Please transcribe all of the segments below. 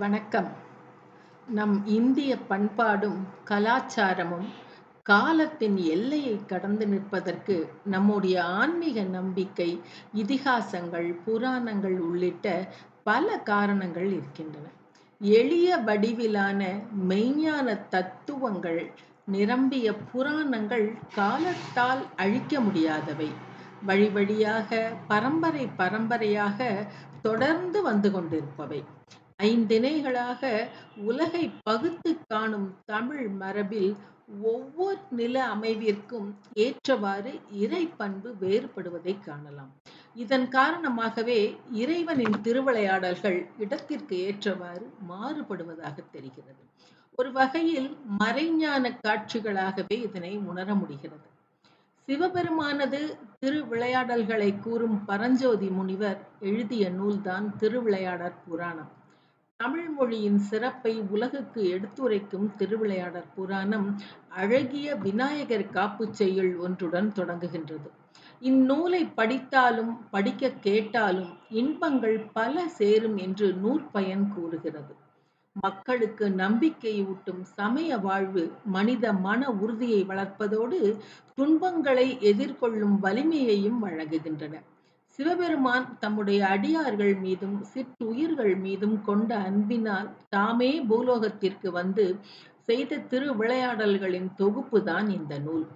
வணக்கம். நம் இந்திய பண்பாடும் கலாச்சாரமும் காலத்தின் எல்லையை கடந்து நிற்பதற்கு நம்முடைய ஆன்மீக நம்பிக்கை இதிகாசங்கள் புராணங்கள் உள்ளிட்ட பல காரணங்கள் இருக்கின்றன. எளிய வடிவிலான மெய்ஞான தத்துவங்கள் நிரம்பிய புராணங்கள் காலத்தால் அழிக்க முடியாதவை. வழி வழியாக பரம்பரை பரம்பரையாக தொடர்ந்து வந்து கொண்டிருப்பவை. ஐந்திணைகளாக உலகை பகுத்து காணும் தமிழ் மரபில் ஒவ்வொரு நில அமைவிற்கும் ஏற்றவாறு இறை பண்பு வேறுபடுவதை காணலாம். இதன் காரணமாகவே இறைவனின் திருவிளையாடல்கள் இடத்திற்கு ஏற்றவாறு மாறுபடுவதாக தெரிகிறது. ஒரு வகையில் மறைஞான காட்சிகளாகவே இதனை உணர முடிகிறது. சிவபெருமானது திருவிளையாடல்களை கூறும் பரஞ்சோதி முனிவர் எழுதிய நூல்தான் திருவிளையாடற் புராணம். தமிழ் மொழியின் சிறப்பை உலகுக்கு எடுத்துரைக்கும் திருவிளையாடற் புராணம் அழகிய விநாயகர் காப்புச் செய்யுள் ஒன்றுடன் தொடங்குகின்றது. இந்நூலை படித்தாலும் படிக்க கேட்டாலும் இன்பங்கள் பல சேரும் என்று நூற்பயன் கூறுகிறது. மக்களுக்கு நம்பிக்கை ஊட்டும் சமய வாழ்வு மனித மன உறுதியை வளர்ப்பதோடு துன்பங்களை எதிர்கொள்ளும் வலிமையையும் வழங்குகின்றன. சிவபெருமான் தம்முடைய அடியார்கள் மீதும் சிற்றுயிர்கள் மீதும் கொண்ட அன்பினால் தாமே பூலோகத்திற்கு வந்து செய்த திருவிளையாடல்களின் தொகுப்புதான் இந்த நூல்.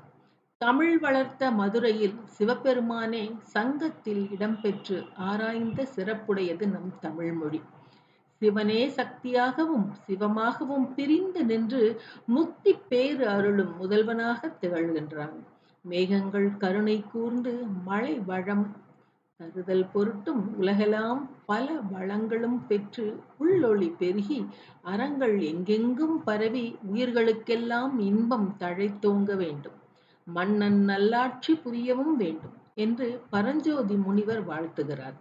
தமிழ் வளர்த்த மதுரையில் சிவபெருமானே சங்கத்தில் இடம்பெற்று ஆராய்ந்த சிறப்புடையது நம் தமிழ்மொழி. சிவனே சக்தியாகவும் சிவமாகவும் பிரிந்து நின்று முத்தி பேறு அருளும் முதல்வனாக திகழ்கின்றான். மேகங்கள் கருணை கூர்ந்து மழை வளம் தகுதல் பொருட்டும் உலகெல்லாம் பல வளங்களும் பெற்று உள்ளொளி பெருகி அறங்கள் எங்கெங்கும் பரவி உயிர்களுக்கெல்லாம் இன்பம் தழைத்தோங்க வேண்டும். மன்னன் நல்லாட்சி புரியவும் வேண்டும் என்று பரஞ்சோதி முனிவர் வாழ்த்துகிறார்.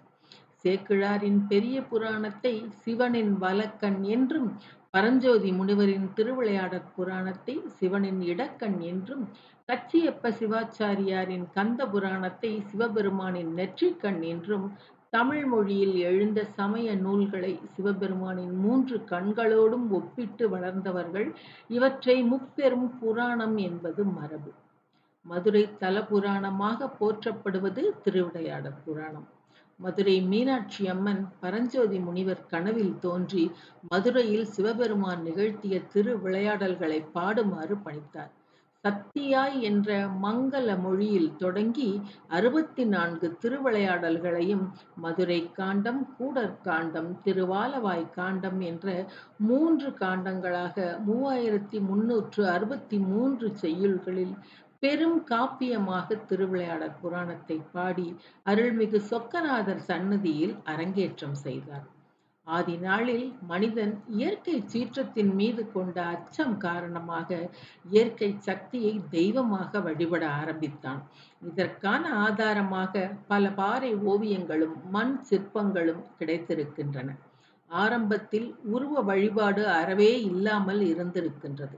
சேக்கிழாரின் பெரிய புராணத்தை சிவனின் வலக்கண் என்றும் பரஞ்சோதி முனிவரின் திருவிளையாடற் புராணத்தை சிவனின் இடக்கண் என்றும் கச்சியப்ப சிவாச்சாரியாரின் கந்த புராணத்தை சிவபெருமானின் நெற்றிக்கண் என்றும் தமிழ் மொழியில் எழுந்த சமய நூல்களை சிவபெருமானின் மூன்று கண்களோடும் ஒப்பிட்டு வளர்ந்தவர்கள் இவற்றை முப்பெரும் புராணம் என்பது மரபு. மதுரை தல புராணமாக போற்றப்படுவது திருவிளையாடற் புராணம். மதுரை மீனாட்சி அம்மன் பரஞ்சோதி முனிவர் கனவில் தோன்றி மதுரையில் சிவபெருமான் நிகழ்த்திய திருவிளையாடல்களை பாடுமாறு பணித்தார். சத்தியாய் என்ற மங்கள மொழியில் தொடங்கி அறுபத்தி நான்கு திருவிளையாடல்களையும் மதுரை காண்டம் கூடற்காண்டம் திருவாலவாய் காண்டம் என்ற மூன்று காண்டங்களாக மூவாயிரத்தி முன்னூற்று அறுபத்தி மூன்று செய்யுள்களில் பெரும் காப்பியமாக திருவிளையாடற் புராணத்தை பாடி அருள்மிகு சொக்கநாதர் சந்நிதியில் அரங்கேற்றம் செய்தார். ஆதி நாளில் மனிதன் இயற்கை சீற்றத்தின் மீது கொண்ட அச்சம் காரணமாக இயற்கை சக்தியை தெய்வமாக வழிபட ஆரம்பித்தான். இதற்கான ஆதாரமாக பல பாறை ஓவியங்களும் மண் சிற்பங்களும் கிடைத்திருக்கின்றன. ஆரம்பத்தில் உருவ வழிபாடு அறவே இல்லாமல் இருந்திருக்கின்றது.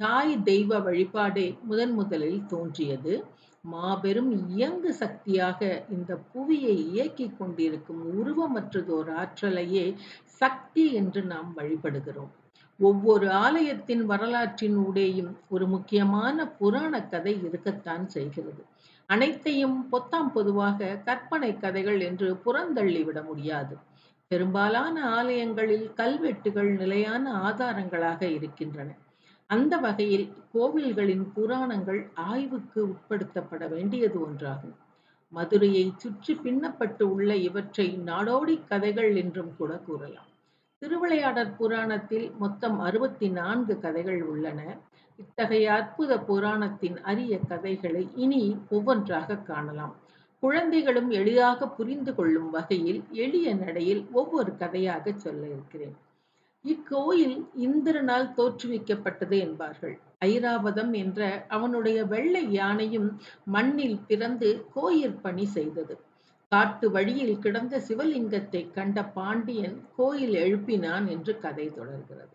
தாய் தெய்வ வழிபாடே முதன் முதலில் தோன்றியது. மாபெரும் இயங்கு சக்தியாக இந்த புவியை இயக்கிக் கொண்டிருக்கும் உருவமற்றதோர் ஆற்றலையே சக்தி என்று நாம் வழிபடுகிறோம். ஒவ்வொரு ஆலயத்தின் வரலாற்றின் ஊடேயும் ஒரு முக்கியமான புராண கதை இருக்கத்தான் செய்கிறது. அனைத்தையும் பொத்தாம் பொதுவாக கற்பனை கதைகள் என்று புறந்தள்ளிவிட முடியாது. பெரும்பாலான ஆலயங்களில் கல்வெட்டுகள் நிலையான ஆதாரங்களாக இருக்கின்றன. அந்த வகையில் கோவில்களின் புராணங்கள் ஆய்வுக்கு உட்படுத்தப்பட வேண்டியது ஒன்றாகும். மதுரையை சுற்றி பின்னப்பட்டு உள்ள இவற்றை நாடோடி கதைகள் என்றும் கூட கூறலாம். திருவிளையாடற் புராணத்தில் மொத்தம் அறுபத்தி நான்கு கதைகள் உள்ளன. இத்தகைய அற்புத புராணத்தின் அரிய கதைகளை இனி ஒவ்வொன்றாக காணலாம். குழந்தைகளும் எளிதாக புரிந்து கொள்ளும் வகையில் எளிய நடையில் ஒவ்வொரு கதையாக சொல்ல இருக்கிறேன். இக்கோயில் இந்திரனால் தோற்றுவிக்கப்பட்டது என்பார்கள். ஐராவதம் என்ற அவனுடைய வெள்ளை யானையும் மண்ணில் பிறந்து கோயில் பணி செய்தது. காட்டு வழியில் கிடந்த சிவலிங்கத்தை கண்ட பாண்டியன் கோயில் எழுப்பினான் என்று கதை தொடர்கிறது.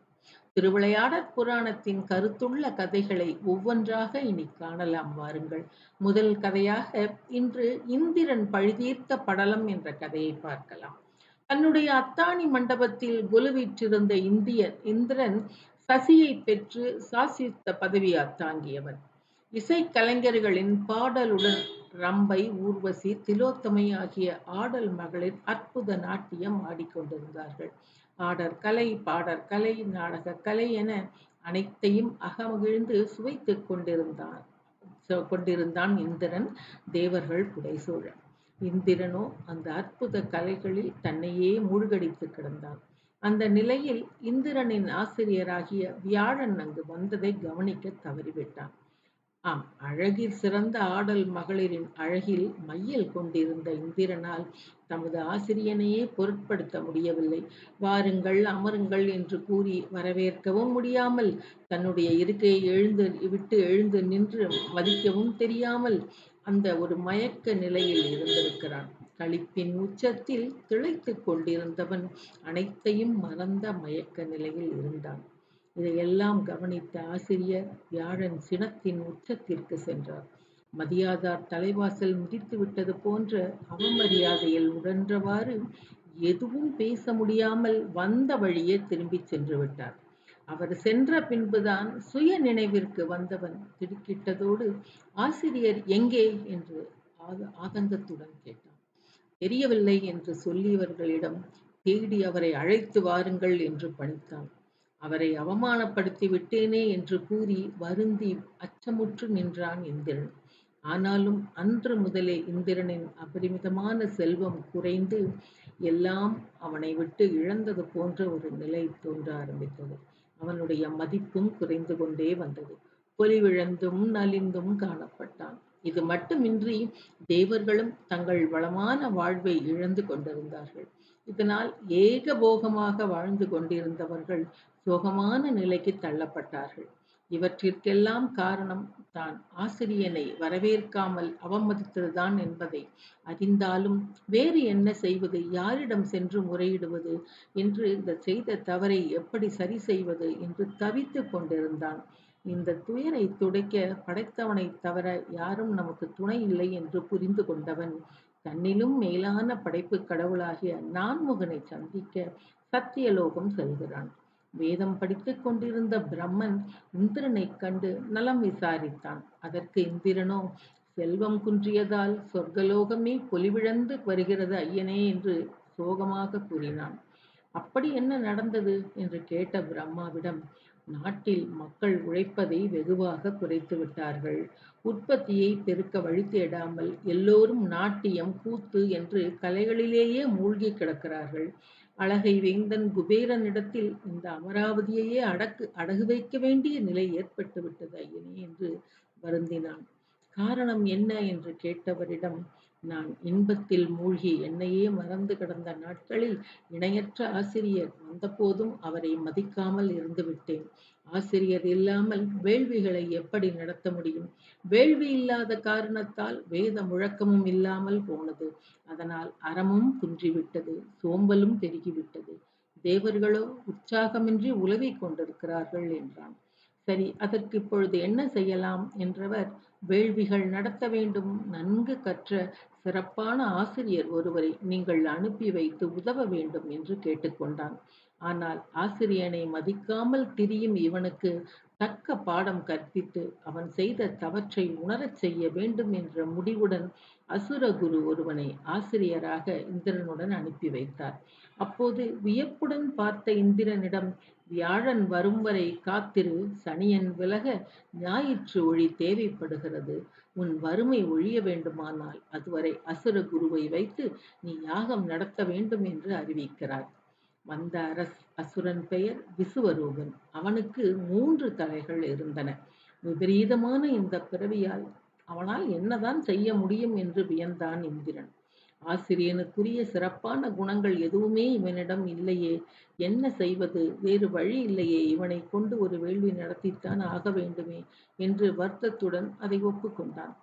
திருவிளையாடற் புராணத்தின் கருத்துள்ள கதைகளை ஒவ்வொன்றாக இனி காணலாம் வாருங்கள். முதல் கதையாக இன்று இந்திரன் பழிதீர்த்த படலம் என்ற கதையை பார்க்கலாம். தன்னுடைய அத்தாணி மண்டபத்தில் குலுவிற்றிருந்த இந்திய இந்திரன் சசியை பெற்று சாசித்த பதவியார் தாங்கியவன் இசைக்கலைஞர்களின் பாடலுடன் ரம்பை ஊர்வசி திலோத்தமை ஆகிய ஆடல் மகளிர் அற்புத நாட்டியம் ஆடிக்கொண்டிருந்தார்கள். ஆடற் கலை பாடற் கலை நாடகக் கலை என அனைத்தையும் அகமகிழ்ந்து சுவைத்துக் கொண்டிருந்தான் கொண்டிருந்தான் இந்திரன் தேவர்கள் புடைசூழன் இந்திரனோ அந்த அற்புத கலைகளில் தன்னையே மூழ்கடித்து கிடந்தான் அந்த நிலையில் இந்திரனின் ஆசிரியராகிய வியாழன் அங்கு வந்ததை கவனிக்க தவறிவிட்டான். ஆம் அழகில் சிறந்த ஆடல் மகளிரின் அழகில் மையல் கொண்டிருந்த இந்திரனால் தமது ஆசிரியனையே பொருட்படுத்த முடியவில்லை. வாருங்கள் அமருங்கள் என்று கூறி வரவேற்கவும் முடியாமல் தன்னுடைய இருக்கையை எழுந்து விட்டு எழுந்து நின்று மதிக்கவும் தெரியாமல் அந்த ஒரு மயக்க நிலையில் இருந்திருக்கிறான். களிப்பின் உச்சத்தில் திளைத்து கொண்டிருந்தவன் அனைத்தையும் மறந்த மயக்க நிலையில் இருந்தான். இதையெல்லாம் கவனித்த ஆசிரியர் வியாழன் சினத்தின் உச்சத்திற்கு சென்றார். மதியாதார் தலைவாசல் முடித்து விட்டது போன்ற அவமரியாதையில் உடன்றவாறு எதுவும் பேச முடியாமல் வந்த வழியே திரும்பிச் சென்று விட்டார். அவர் சென்ற பின்புதான் சுய நினைவிற்கு வந்தவன் திடுக்கிட்டதோடு ஆசிரியர் எங்கே என்று ஆத- ஆதங்கத்துடன் கேட்டான். தெரியவில்லை என்று சொல்லியவர்களிடம் தேடி அவரை அழைத்து வாருங்கள் என்று பணித்தான். அவரை அவமானப்படுத்தி விட்டேனே என்று கூறி வருந்தி அச்சமுற்று நின்றான் இந்திரன். ஆனாலும் அன்று முதலே இந்திரனின் அபரிமிதமான செல்வம் குறைந்து எல்லாம் அவனை விட்டு இழந்தது போன்ற ஒரு நிலை தோன்ற ஆரம்பித்தது. அவனுடைய மதிப்பும் குறைந்து கொண்டே வந்தது. பொலிவிழந்தும் நலிந்தும் காணப்பட்டான். இது மட்டுமின்றி தேவர்களும் தங்கள் வளமான வாழ்வை இழந்து கொண்டிருந்தார்கள். இதனால் ஏகபோகமாக வாழ்ந்து கொண்டிருந்தவர்கள் சோகமான நிலைக்கு தள்ளப்பட்டார்கள். இவற்றிற்கெல்லாம் காரணம் தான். ஆசிரியனை வரவேற்காமல் அவமதித்ததுதான் என்பதை அறிந்தாலும் வேறு என்ன செய்வது? யாரிடம் சென்று முறையிடுவது? என்று இந்த செய்த தவறை எப்படி சரி செய்வது? என்று தவித்துக் கொண்டிருந்தான். இந்த துயரை துடைக்க படைத்தவனை தவிர யாரும் நமக்கு துணை இல்லை என்று புரிந்து கொண்டவன் தன்னிலும் மேலான படைப்பு கடவுளாகிய நான்முகனை சந்திக்க சத்தியலோகம் செல்கிறான். வேதம் படித்துக் கொண்டிருந்த பிரம்மன் இந்திரனைக் கண்டு நலம் விசாரித்தான். அதற்கு இந்திரனோ செல்வம் குன்றியதால் சொர்க்கலோகமே பொலிவிழந்து வருகிறது ஐயனே என்று சோகமாக கூறினான். அப்படி என்ன நடந்தது? என்று கேட்ட பிரம்மாவிடம் நாட்டில் மக்கள் உழைப்பதை வெகுவாக குறைத்து விட்டார்கள். உற்பத்தியை பெருக்க வழி தேடாமல் எல்லோரும் நாட்டியம் கூத்து என்று கலைகளிலேயே மூழ்கி கிடக்கிறார்கள். அழகை வேந்தன் குபேரனிடத்தில் இந்த அமராவதியையே அடக்கு அடகு வைக்க வேண்டிய நிலை ஏற்பட்டுவிட்டது ஐயனே என்று வருந்தினான். காரணம் என்ன என்று கேட்டவரிடம் நான் இன்பத்தில் மூழ்கி என்னையே மறந்து கிடந்த நாட்களில் இணையற்ற ஆசிரியர் வந்தபோதும் அவரை மதிக்காமல் இருந்து விட்டேன் ஆசிரியர் இல்லாமல் வேள்விகளை எப்படி நடத்த முடியும்? வேள்வி இல்லாத காரணத்தால் வேத முழக்கமும் இல்லாமல் போனது. அதனால் அறமும் குன்றிவிட்டது சோம்பலும் பெருகிவிட்டது. தேவர்களோ உற்சாகமின்றி உலவிக் கொண்டிருக்கிறார்கள் என்றான். சரி அதற்கு இப்பொழுது என்ன செய்யலாம் என்றவர் வேள்விகள் நடத்த வேண்டும் நன்கு கற்ற சிறப்பான ஆசிரியர் ஒருவரை நீங்கள் அனுப்பி வைத்து உதவ வேண்டும் என்று கேட்டுக்கொண்டான். ஆனால் ஆசிரியனை மதிக்காமல் திரியும் இவனுக்கு தக்க பாடம் கற்பித்து அவன் செய்த தவற்றை உணரச் செய்ய வேண்டும் என்ற முடிவுடன் அசுரகுரு ஒருவனை ஆசிரியராக இந்திரனுடன் அனுப்பி வைத்தார். அப்போது வியப்புடன் பார்த்த இந்திரனிடம் வியாழன் வரும் வரை காத்திரு சனியன் விலக ஞாயிற்று ஒளி தேவைப்படுகிறது. உன் வறுமை ஒழிய வேண்டுமானால் அதுவரை அசுர குருவை வைத்து நீ யாகம் நடத்த வேண்டும் என்று அறிவிக்கிறார் வந்த அரஸ் அசுரன் பெயர் விசுவரூபன். அவனுக்கு மூன்று தலைகள் இருந்தன. விபரீதமான இந்த பிறவியால் அவனால் என்னதான் செய்ய முடியும் என்று வியந்தான் இந்திரன். ஆசிரியனுக்குரிய சிறப்பான குணங்கள் எதுவுமே இவனிடம் இல்லையே. என்ன செய்வது? வேறு வழி இல்லையே. இவனை கொண்டு ஒரு வேள்வி நடத்தித்தான் ஆக வேண்டுமே என்று வருத்தத்துடன் அதை ஒப்புக்கொண்டான்.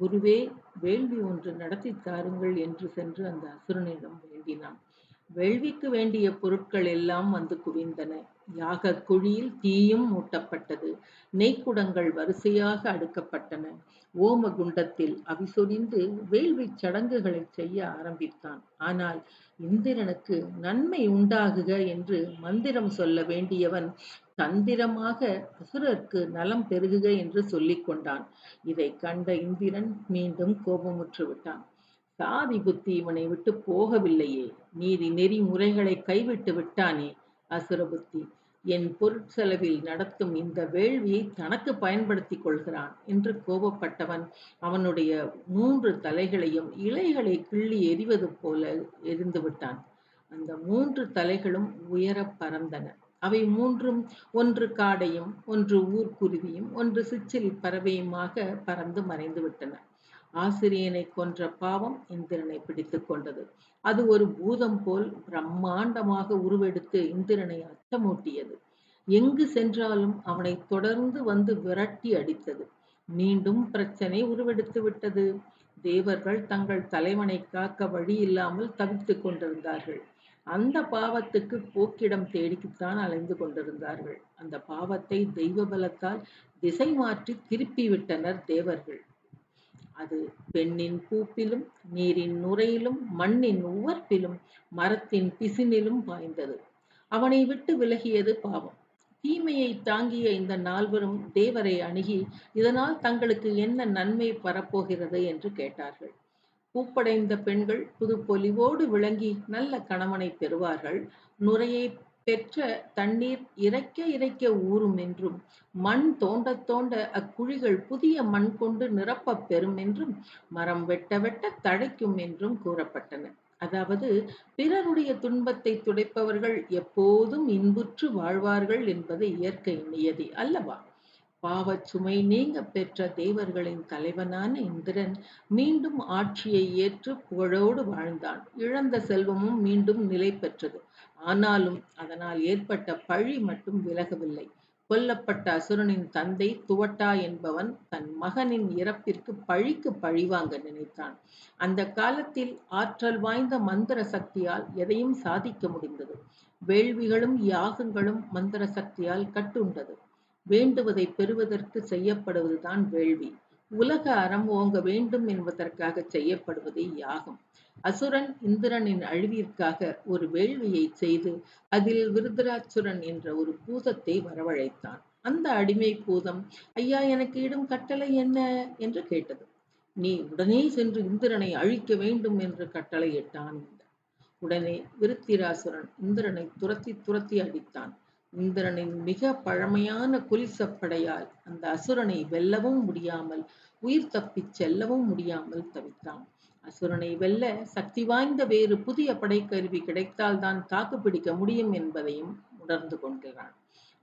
குருவே வேள்வி ஒன்று நடத்தி தாருங்கள் என்று சென்று அந்த அசுரனிடம் வேண்டினான். வேள்விக்கு வேண்டிய பொருட்கள் எல்லாம் வந்து குவிந்தன. யாகக் குழியில் தீயும் மூட்டப்பட்டது. நெய்க்குடங்கள் வரிசையாக அடுக்கப்பட்டன. ஓம குண்டத்தில் அவிசொரிந்து வேள்விச் சடங்குகளைச் செய்ய ஆரம்பித்தான். ஆனால் இந்திரனுக்கு நன்மை உண்டாகுக என்று மந்திரம் சொல்ல வேண்டியவன் தந்திரமாக அசுரர்க்கு நலம் பெருகுக என்று சொல்லிக் கொண்டான் இதை கண்ட இந்திரன் மீண்டும் கோபமுற்று விட்டான். சாதி புத்தி இவனை விட்டு போகவில்லையே. நீதி நெறிமுறைகளை கைவிட்டு விட்டானே அசுர புத்தி. என் பொருட்செலவில் நடத்தும் இந்த வேள்வியை தனக்கு பயன்படுத்திக் கொள்கிறான் என்று கோபப்பட்டவன் அவனுடைய மூன்று தலைகளையும் இலைகளை கிள்ளி எறிவது போல எரிந்து விட்டான். அந்த மூன்று தலைகளும் உயர பறந்தன. அவை மூன்றும் ஒன்று காடையும் ஒன்று ஊர்க்குருவியும் ஒன்று சிச்சில் பறவையுமாக பறந்து மறைந்து விட்டன. ஆசிரியனை கொன்ற பாவம் இந்திரனை பிடித்து கொண்டது. அது ஒரு பூதம் போல் பிரம்மாண்டமாக உருவெடுத்து இந்திரனை அச்சமூட்டியது. எங்கு சென்றாலும் அவனை தொடர்ந்து வந்து விரட்டி அடித்தது. மீண்டும் பிரச்சனை உருவெடுத்து விட்டது. தேவர்கள் தங்கள் தலைவனை காக்க வழி இல்லாமல் தவித்துக் கொண்டிருந்தார்கள். அந்த பாவத்துக்கு போக்கிடம் தேடிக்குத்தான் அலைந்து கொண்டிருந்தார்கள். அந்த பாவத்தை தெய்வ பலத்தால் திசை மாற்றி திருப்பி விட்டனர் தேவர்கள். அது பெண்ணின் பூப்பிலும் நீரின் நுரையிலும் மண்ணின் உவர்ப்பிலும் மரத்தின் பிசினிலும் பாய்ந்தது. அவனை விட்டு விலகியது பாவம். தீமையை தாங்கிய இந்த நால்வரும் தேவரை அணுகி இதனால் தங்களுக்கு என்ன நன்மை வரப்போகிறது என்று கேட்டார்கள். பூப்படைந்த பெண்கள் புது பொலிவோடு விளங்கி நல்ல கணவனை பெறுவார்கள். நுரையை பெற்ற தண்ணீர் இறைக்க இறைக்க ஊறும் என்றும் மண் தோண்ட தோண்ட அக்குழிகள் புதிய மண் கொண்டு நிரப்பப் பெறும் என்றும் மரம் வெட்ட வெட்ட தழைக்கும் என்றும் கூறப்பட்டன. அதாவது பிறருடைய துன்பத்தை துடைப்பவர்கள் எப்போதும் இன்புற்று வாழ்வார்கள் என்பது இயற்கை நியதி அல்லவா? பாவச் சுமை நீங்க பெற்ற தேவர்களின் தலைவனான இந்திரன் மீண்டும் ஆட்சியை ஏற்று புகழோடு வாழ்ந்தான். இழந்த செல்வமும் மீண்டும் நிலை பெற்றது. ஆனாலும் அதனால் ஏற்பட்ட பழி மட்டும் விலகவில்லை. கொல்லப்பட்ட அசுரனின் தந்தை துவட்டா என்பவன் தன் மகனின் இறப்பிற்கு பழிக்கு பழிவாங்க நினைத்தான். அந்த காலத்தில் ஆற்றல் வாய்ந்த மந்திர சக்தியால் எதையும் சாதிக்க முடிந்தது. வேள்விகளும் யாகங்களும் மந்திர சக்தியால் கட்டுண்டது. வேண்டுவதை பெறுவதற்கு செய்யப்படுவதுதான் வேள்வி. உலக அறம் ஓங்க வேண்டும் என்பதற்காக செய்யப்படுவது யாகம். அசுரன் இந்திரனின் அழிவிற்காக ஒரு வேள்வியை செய்து அதில் விருதராச்சுரன் என்ற ஒரு பூதத்தை வரவழைத்தான். அந்த அடிமை பூதம் ஐயா எனக்கு இடும் கட்டளை என்ன என்று கேட்டது. நீ உடனே சென்று இந்திரனை அழிக்க வேண்டும் என்று கட்டளையிட்டான் உடனே விருத்திராசுரன் இந்திரனை துரத்தி துரத்தி அடித்தான். இந்திரனின் மிக பழமையான குலிசப்படையால் அந்த அசுரனை வெல்லவும் முடியாமல் உயிர் தப்பிச் செல்லவும் முடியாமல் தவித்தான். அசுரனை வெல்ல சக்தி வாய்ந்த வேறு புதிய படைக்கருவி கிடைத்தால்தான் தாக்கு பிடிக்க முடியும் என்பதையும் உணர்ந்து கொள்கிறான்.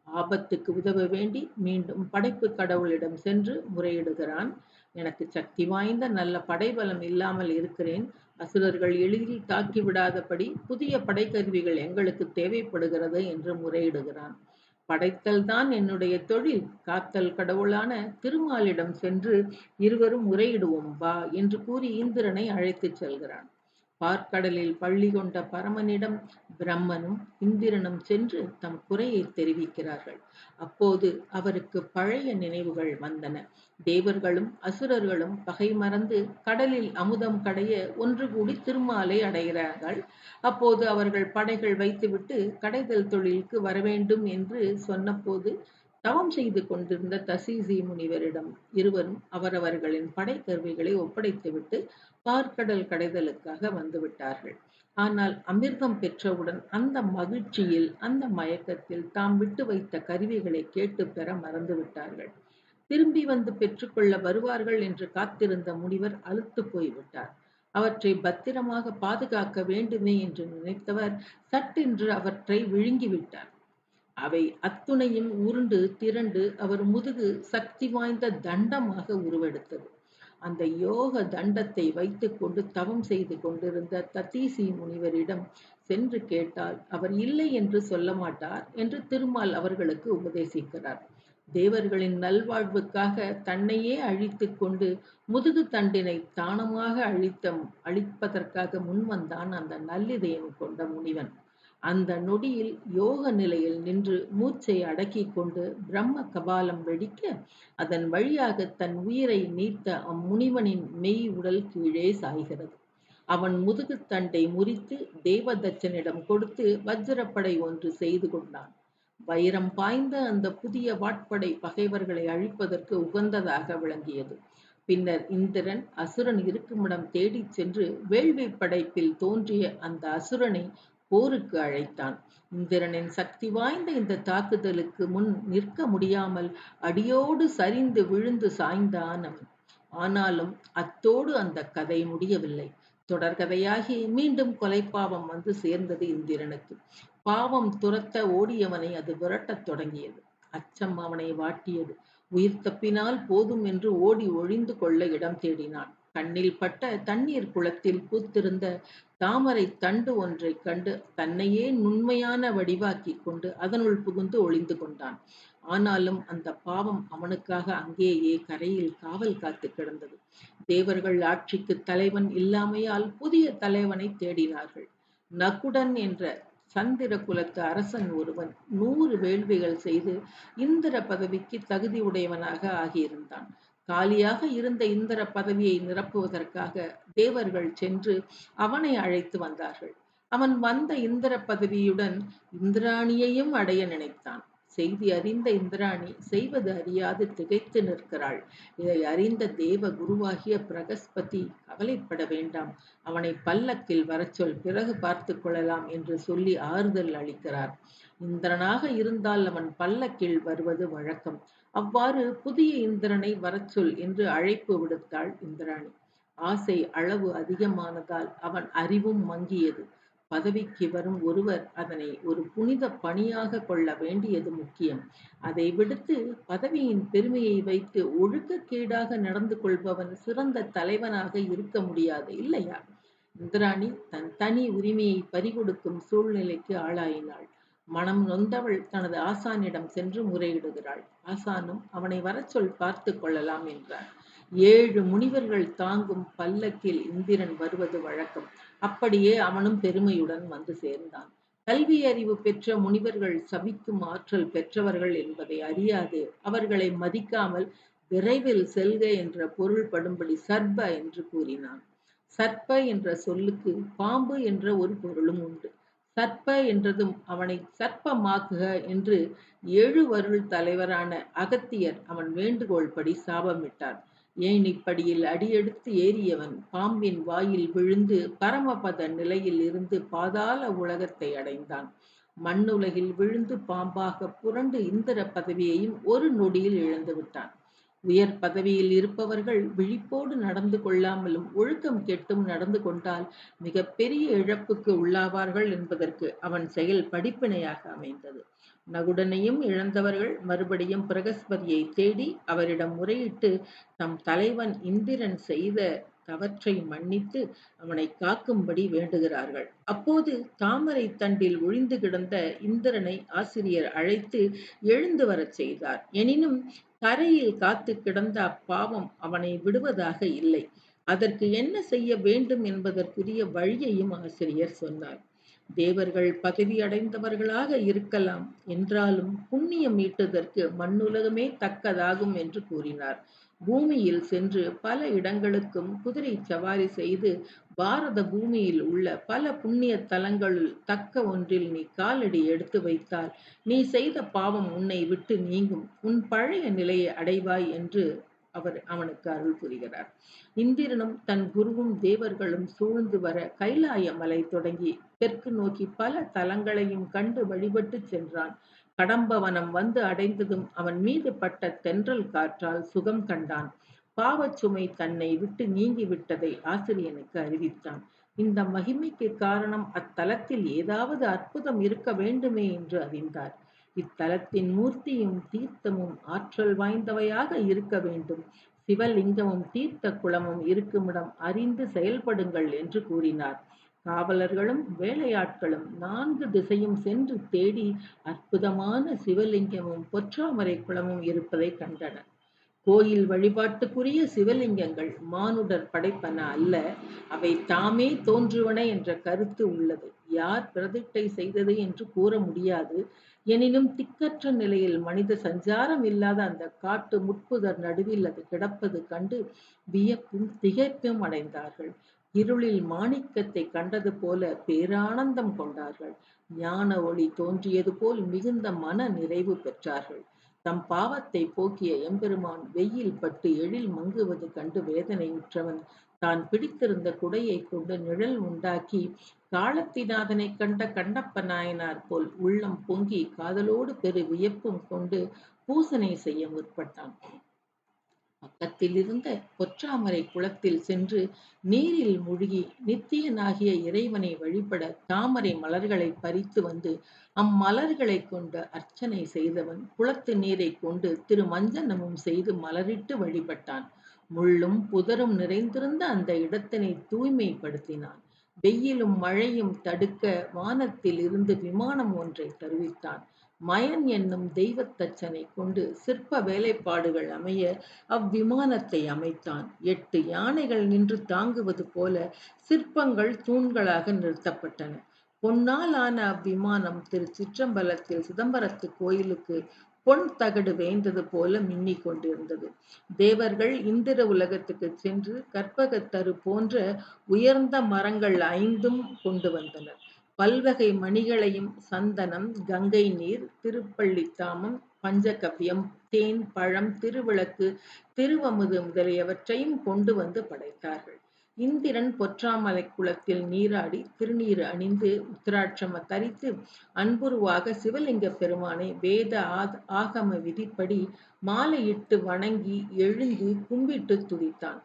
ஆபத்துக்கு உதவ வேண்டி மீண்டும் படைப்பு கடவுளிடம் சென்று முறையிடுகிறான். எனக்கு சக்தி வாய்ந்த நல்ல படைபலம் இல்லாமல் இருக்கிறேன். அசுரர்கள் எளிதில் தாக்கி விடாதபடி புதிய படைக்கருவிகள் எங்களுக்கு தேவைப்படுகிறது என்று முறையிடுகிறான். படைத்தல் தான் என்னுடைய தொழில். காத்தல் கடவுளான திருமாலிடம் சென்று இருவரும் முறையிடுவோம் வா என்று கூறி இந்திரனை அழைத்துச் செல்கிறான். பார்க்கடலில் பள்ளி கொண்ட பரமனிடம் பிரம்மனும் இந்திரனும் சென்று தம் குறையை தெரிவிக்கிறார்கள். அப்போது அவருக்கு பழைய நினைவுகள் வந்தன. தேவர்களும் அசுரர்களும் பகை மறந்து கடலில் அமுதம் கடைய ஒன்று கூடி திருமாலை அடைகிறார்கள். அப்போது அவர்கள் படைகள் வைத்துவிட்டு கடைதல் தொழிலுக்கு வரவேண்டும் என்று சொன்னபோது தவம் செய்து கொண்டிருந்த தசீசி முனிவரிடம் இருவரும் அவரவர்களின் படைக்கருவிகளை ஒப்படைத்துவிட்டு பார்க்கடல் கடைதலுக்காக வந்துவிட்டார்கள். ஆனால் அமிர்தம் பெற்றவுடன் அந்த மகிழ்ச்சியில் அந்த மயக்கத்தில் தாம் விட்டு வைத்த கருவிகளை கேட்டு பெற மறந்துவிட்டார்கள். திரும்பி வந்து பெற்றுக்கொள்ள வருவார்கள் என்று காத்திருந்த முனிவர் அழுத்து போய்விட்டார். அவற்றை பத்திரமாக பாதுகாக்க வேண்டுமே என்று நினைத்தவர் சட்டென்று அவற்றை விழுங்கிவிட்டார். அவை அத்துணையும் உருண்டு திரண்டு அவர் முதுகு சக்தி வாய்ந்த தண்டமாக உருவெடுத்தது. அந்த யோக தண்டத்தை வைத்துக்கொண்டு தவம் செய்து கொண்டிருந்த தத்தீசி முனிவரிடம் சென்று கேட்டால் அவர் இல்லை என்று சொல்ல மாட்டார் என்று திருமால் அவர்களுக்கு உபதேசிக்கிறார். தேவர்களின் நல்வாழ்வுக்காக தன்னையே அழித்து கொண்டு முதுகு தண்டினை தானமாக அழித்த அழிப்பதற்காக முன்வந்தான் அந்த நல்லிதயம் கொண்ட முனிவன். அந்த நொடியில் யோக நிலையில் நின்று மூச்சை அடக்கிக் கொண்டு பிரம்ம கபாலம் வெடிக்க அதன் வழியாக தன் உயிரை நீத்த அம்முனிவனின் மெய் உடல் கீழே சாய்கிறது. அவன் முதுகு தண்டை முறித்து தேவதச்சனிடம் கொடுத்து வஜ்ரப்படை ஒன்று செய்து கொண்டான். வைரம் பாய்ந்த அந்த புதிய வாட்படை பகைவர்களை அழிப்பதற்கு உகந்ததாக விளங்கியது. பின்னர் இந்திரன் அசுரன் இருக்குமிடம் தேடிச் சென்று வேள்வி படைப்பில் தோன்றிய அந்த அசுரனை போருக்கு அழைத்தான். இந்திரனின் சக்தி வாய்ந்த இந்த தாக்குதலுக்கு முன் நிற்க முடியாமல் அடியோடு சரிந்து விழுந்து சாய்ந்தான் அவன். ஆனாலும் அத்தோடு அந்த கதை முடியவில்லை. தொடர்கதையாகி மீண்டும் கொலைப்பாவம் வந்து சேர்ந்தது இந்திரனுக்கு. பாவம் துரத்த ஓடியவனை அது விரட்டத் தொடங்கியது. அச்சம் அவனை வாட்டியது. உயிர் தப்பினால் போதும் என்று ஓடி ஒழிந்து கொள்ள இடம் தேடினான். கண்ணில் பட்ட தண்ணீர் குளத்தில் பூத்திருந்த தாமரை தண்டு ஒன்றைக் கண்டு தன்னையே நுண்மையான வடிவாக்கி கொண்டு அதனுள் புகுந்து ஒளிந்து கொண்டான். ஆனாலும் அந்த பாவம் அவனுக்காக அங்கேயே கரையில் காவல் காத்து கிடந்தது. தேவர்கள் ஆட்சிக்கு தலைவன் இல்லாமையால் புதிய தலைவனை தேடினார்கள். நகுடன் என்ற சந்திர குலத்து அரசன் ஒருவன் நூறு வேள்விகள் செய்து இந்திர பதவிக்கு தகுதி உடையவனாக ஆகியிருந்தான். காலியாக இருந்த இந்திர பதவியை நிரப்புவதற்காக தேவர்கள் சென்று அவனை அழைத்து வந்தார்கள். அவன் வந்த இந்திர பதவியுடன் இந்திராணியையும் அடைய நினைத்தான். செய்தி அறிந்த இந்திராணி செய்வது அறியாது திகைத்து நிற்கிறாள். இதை அறிந்த தேவ குருவாகிய பிரகஸ்பதி கவலைப்பட வேண்டாம். அவனை பல்லக்கில் வரச்சொல் பிறகு பார்த்து கொள்ளலாம் என்று சொல்லி ஆறுதல் அளிக்கிறார். இந்திரனாக இருந்தால் அவன் பல்லக்கில் வருவது வழக்கம். அவ்வாறு புதிய இந்திரனை வரச்சொல் என்று அழைப்பு விடுத்தாள் இந்திராணி. ஆசை அளவு அதிகமானதால் அவன் அறிவும் மங்கியது. பதவிக்கு வரும் ஒருவர் அதனை ஒரு புனித பணியாக கொள்ள வேண்டியது முக்கியம். அதை விடுத்து பதவியின் பெருமையை வைத்து ஒழுக்கக்கேடாக நடந்து கொள்பவன் சிறந்த தலைவனாக இருக்க முடியாது இல்லையா? இந்திராணி தன் தனி உரிமையை பறிகொடுக்கும் சூழ்நிலைக்கு ஆளாயினாள். மனம் நொந்தவள் தனது ஆசானிடம் சென்று முறையிடுகிறாள். ஆசானும் அவனை வரச்சொல் பார்த்து கொள்ளலாம் என்றார் ஏழு முனிவர்கள் தாங்கும் பல்லக்கில் இந்திரன் வருவது வழக்கம். அப்படியே அவனும் பெருமையுடன் வந்து சேர்ந்தான். கல்வி அறிவு பெற்ற முனிவர்கள் சபிக்கும் ஆற்றல் பெற்றவர்கள் என்பதை அறியாது அவர்களை மதிக்காமல் விரைவில் செல்க என்ற பொருள்படும்படி சர்ப என்று கூறினான். சர்ப என்ற சொல்லுக்கு பாம்பு என்ற ஒரு பொருளும் உண்டு. சர்ப்ப என்றதும் அவனை சர்ப்பமாக்குக என்று எழுவருள் தலைவரான அகத்தியர் அவன் வேண்டுகோள் படி சாபமிட்டார் ஏணிப்படியில் அடியெடுத்து ஏறியவன்? பாம்பின் வாயில் விழுந்து பரமபத நிலையில் இருந்து பாதாள உலகத்தை அடைந்தான். மண்ணுலகில் விழுந்து பாம்பாக புரண்டு இந்திர பதவியையும் ஒரு நொடியில் இழந்து விட்டான் உயர் பதவியில் இருப்பவர்கள் விழிப்போடு நடந்து கொள்ளாமலும் ஒழுக்கம் கெட்டும் நடந்து கொண்டால் மிக பெரிய இழப்புக்கு உள்ளாவார்கள் என்பதற்கு அவன் செயல் படிப்பினையாக அமைந்தது. நகுடனையும் இழந்தவர்கள் மறுபடியும் பிரகஸ்பதியை தேடி அவரிடம் முறையிட்டு தம் தலைவன் இந்திரன் செய்த தவற்றை மன்னித்து அவனை காக்கும்படி வேண்டுகிறார்கள். அப்போது தாமரை தண்டில் ஒழிந்து கிடந்த இந்திரனை ஆசிரியர் அழைத்து எழுந்து வரச் செய்தார். எனினும் கரையில் காத்து கிடந்த அப்பாவம் அவனை விடுவதாக இல்லை. அதற்கு என்ன செய்ய வேண்டும் என்பதற்குரிய வழியையும் ஆசிரியர் சொன்னார். தேவர்கள் பகுதியடைந்தவர்களாக இருக்கலாம். என்றாலும் புண்ணியம் ஈட்டுதற்கு மண்ணுலகமே தக்கதாகும் என்று கூறினார். பூமியில் சென்று பல இடங்களுக்கும் குதிரை சவாரி செய்து பாரத பூமியில் உள்ள பல புண்ணிய தலங்களுள் தக்க ஒன்றில் நீ காலடி எடுத்து வைத்தால் நீ செய்த பாவம் உன்னை விட்டு நீங்கும். உன் பழைய நிலையை அடைவாய் என்று அவர் அவனுக்கு அருள் புரிகிறார். இந்திரனும் தன் குருவும் தேவர்களும் சூழ்ந்து வர கைலாய மலை தொடங்கி தெற்கு நோக்கி பல தலங்களையும் கண்டு வழிபட்டு சென்றான். கடம்பவனம் வந்து அடைந்ததும் அவன் மீது பட்ட தென்றல் காற்றால் சுகம் கண்டான். பாவச்சுமை தன்னை விட்டு நீங்கி விட்டதை ஆசிரியனுக்கு அறிவித்தான். இந்த மகிமைக்கு காரணம் அத்தலத்தில் ஏதாவது அற்புதம் இருக்க வேண்டுமே என்று அறிந்தார். இத்தலத்தின் மூர்த்தியும் தீர்த்தமும் ஆற்றல் வாய்ந்தவையாக இருக்க வேண்டும். சிவலிங்கமும் தீர்த்த குளமும் இருக்குமிடம் அறிந்து செயல்படுங்கள் என்று கூறினார். காவலர்களும் வேலையாட்களும் நான்கு திசையும் சென்று தேடி அற்புதமான சிவலிங்கமும் பொற்றாமரை குளமும் இருப்பதை கண்டனர். கோயில் வழிபாட்டுக்குரிய சிவலிங்கங்கள் மானுடர் படைப்பன அல்ல அவை தாமே தோன்றுவன என்ற கருத்து உள்ளது. யார் பிரதிட்டை செய்தது என்று கூற முடியாது. எனினும் திக்கற்ற நிலையில் மனித சஞ்சாரம் இல்லாத அந்த காட்டு முட்புதர் நடுவில் அது கிடப்பது கண்டு வியப்பும் திகைப்பும் அடைந்தார்கள். இருளில் மாணிக்கத்தை கண்டது போல பேரானந்தம் கொண்டார்கள். ஞான ஒளி தோன்றியது போல் மிகுந்த மன நிறைவு பெற்றார்கள். தம் பாவத்தை போக்கிய எம்பெருமான் வெயில் பட்டு எழில் மங்குவது கண்டு வேதனையுற்றவன். தான் பிடித்திருந்த குடையை கொண்டு நிழல் உண்டாக்கி காலத்திநாதனை கண்ட கண்டப்ப நாயனார் போல் உள்ளம் பொங்கி காதலோடு பெரு வியப்பும் கொண்டு பூசனை செய்ய முற்பட்டான். பக்கத்தில் இருந்த பொற்றாமரை குளத்தில் சென்று நீரில் மூழ்கி நித்தியனாகிய இறைவனை வழிபட தாமரை மலர்களை பறித்து வந்து அம்மலர்களை கொண்டு அர்ச்சனை செய்தவன் குளத்து நீரை கொண்டு திரு மஞ்சனமும் செய்து மலரிட்டு வழிபட்டான். முள்ளும் புதரும் நிறைந்திருந்த அந்த இடத்தினை தூய்மைப்படுத்தினான். வெயிலும் மழையும் தடுக்க வானத்தில் இருந்து விமானம் ஒன்றை தருவித்தான். மயன் என்னும் தெய்வத்தச்சனை கொண்டு சிற்ப வேலைப்பாடுகள் அமைய அவ்விமானத்தை அமைத்தான். எட்டு யானைகள் நின்று தாங்குவது போல சிற்பங்கள் தூண்களாக நிறுத்தப்பட்டன. பொன்னால் ஆன அவ்விமானம் திரு சிற்றம்பலத்தில் சிதம்பரத்து கோயிலுக்கு பொன் தகடு வேந்தது போல மின்னிக் கொண்டிருந்தது. தேவர்கள் இந்திர உலகத்துக்கு சென்று கற்பகத்தரு போன்ற உயர்ந்த மரங்கள் ஐந்தும் கொண்டு வந்தனர். பல்வகை மணிகளையும் சந்தனம் கங்கை நீர் திருப்பள்ளித்தாமம் பஞ்சகவ்யம் தேன் பழம் திருவிளக்கு திருவமுது முதலியவற்றையும் கொண்டு வந்து படைத்தார்கள். இந்திரன் பொற்றாமலை குளத்தில் நீராடி திருநீர் அணிந்து உத்திராட்சம தரித்து அன்புருவாக சிவலிங்க பெருமானை வேத ஆகம விதிப்படி மாலையிட்டு வணங்கி எழுந்து கும்பிட்டு துதித்தான்.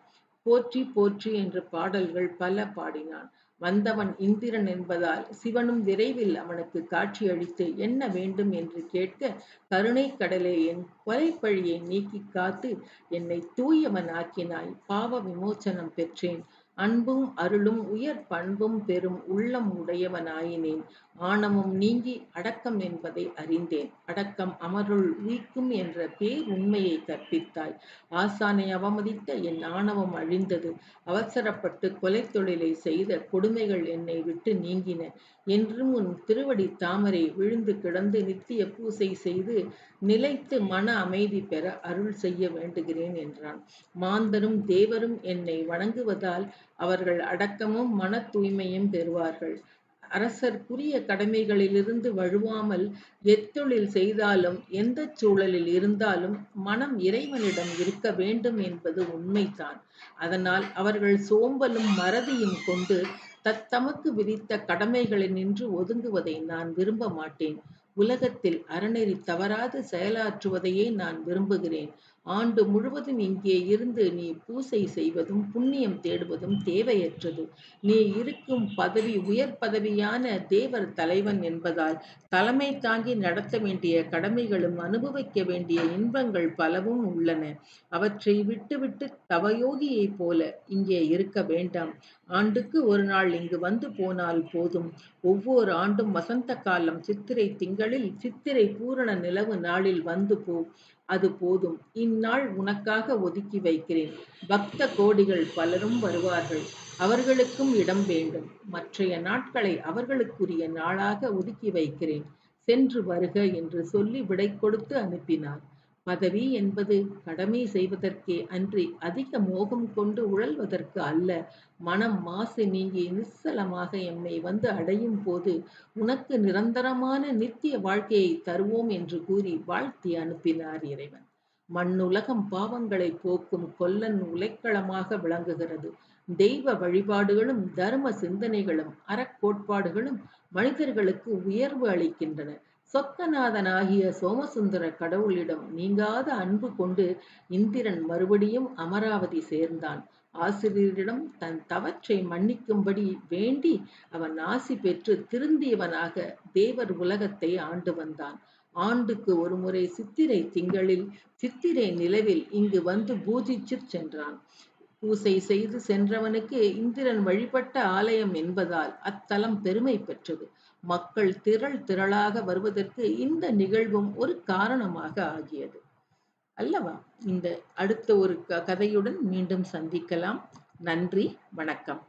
போற்றி போற்றி என்று பாடல்கள் பல பாடினான். வந்தவன் இந்திரன் என்பதால் சிவனும் விரைவில் அவனுக்கு காட்சியளித்து என்ன வேண்டும் என்று கேட்க கருணை கடலே என் கொலைப்பழியை நீக்கி காத்து என்னை தூயவன் ஆக்கினாய் பாவ விமோச்சனம் பெற்றேன். அன்பும் அருளும் உயர் பண்பும் பெரும் உள்ளம் உடையவனாயினேன். ஆணவம் நீங்கி அடக்கம் என்பதை அறிந்தேன். அடக்கம் அமருள் உயிக்கும் என்ற பேர் உண்மையை கற்பித்தாய். ஆசானை அவமதித்த என் ஆணவம் அழிந்தது. அவசரப்பட்டு கொலை தொழிலை செய்த கொடுமைகள் என்னை விட்டு நீங்கின. என்றும் உன் திருவடி தாமரை விழுந்து கிடந்து நித்திய பூசை செய்து நிலைத்து மன அமைதி பெற அருள் செய்ய வேண்டுகிறேன் என்றான். மாந்தரும் தேவரும் என்னை வணங்குவதால் அவர்கள் அடக்கமும் மன தூய்மையும் பெறுவார்கள். அரசர்க்குரிய கடமைகளிலிருந்து வழுவாமல் எத்தொழில் செய்தாலும் எந்த சூழலில் இருந்தாலும் மனம் இறைவனிடம் இருக்க வேண்டும் என்பது உண்மைதான். அதனால் அவர்கள் சோம்பலும் மறதியும் கொண்டு தத்தமக்கு விதித்த கடமைகளை நின்று ஒதுங்குவதை நான் விரும்ப மாட்டேன் உலகத்தில் அறநெறி தவறாது செயலாற்றுவதையே நான் விரும்புகிறேன். ஆண்டு முழுவதும் இங்கே இருந்து நீ பூசை செய்வதும் புண்ணியம் தேடுவதும் தேவையற்றது. நீ இருக்கும் பதவி உயர் பதவியான தேவர் தலைவன் என்பதால் தலைமை தாங்கி நடத்த வேண்டிய கடமைகளும் அனுபவிக்க வேண்டிய இன்பங்கள் பலவும் உள்ளன. அவற்றை விட்டுவிட்டு தவயோகியைப் போல இங்கே இருக்க வேண்டாம். ஆண்டுக்கு ஒரு நாள் இங்கு வந்து போனால் போதும். ஒவ்வொரு ஆண்டும் வசந்த காலம் சித்திரை திங்களில் சித்திரை பூரண நிலவு நாளில் வந்து போ. அது போதும். இந்நாள் உனக்காக ஒதுக்கி வைக்கிறேன். பக்த கோடிகள் பலரும் வருவார்கள். அவர்களுக்கும் இடம் வேண்டும். மற்றைய நாட்களை அவர்களுக்குரிய நாளாக ஒதுக்கி வைக்கிறேன். சென்று வருக என்று சொல்லி விடை கொடுத்து அனுப்பினார் பதவி என்பது கடமை செய்வதற்கே அன்றி அதிக மோகம் கொண்டு உழல்வதற்கு அல்ல. மனம் மாசு நீங்கி நிச்சலமாக எம்மை வந்து அடையும் போது உனக்கு நிரந்தரமான நித்திய வாழ்க்கையை தருவோம் என்று கூறி வாழ்த்தி அனுப்பினார் இறைவன். மண்ணுலகம் பாவங்களை போக்கும் கொல்லன் உலைக்களமாக விளங்குகிறது. தெய்வ வழிபாடுகளும் தர்ம சிந்தனைகளும் அறக்கோட்பாடுகளும் மனிதர்களுக்கு உயர்வு அளிக்கின்றன. சொக்கநாதனாகிய சோமசுந்தர கடவுளிடம் நீங்காத அன்பு கொண்டு இந்திரன் மறுபடியும் அமராவதி சேர்ந்தான். ஆசிரியரிடம் தன் தவற்றை மன்னிக்கும்படி வேண்டி அவன் ஆசி பெற்று திருந்தியவனாக தேவர் உலகத்தை ஆண்டு வந்தான். ஆண்டுக்கு ஒரு முறை சித்திரை திங்களில் சித்திரை நிலவில் இங்கு வந்து பூஜிச்சு சென்றான். பூசை செய்து சென்றவனுக்கு இந்திரன் வழிபட்ட ஆலயம் என்பதால் அத்தலம் பெருமை பெற்றது. மக்கள் திரள் திரளாக வருவதற்கு இந்த நிகழ்வும் ஒரு காரணமாக ஆகியது. அல்லவா? இந்த அடுத்த ஒரு க- கதையுடன் மீண்டும் சந்திக்கலாம். நன்றி வணக்கம்.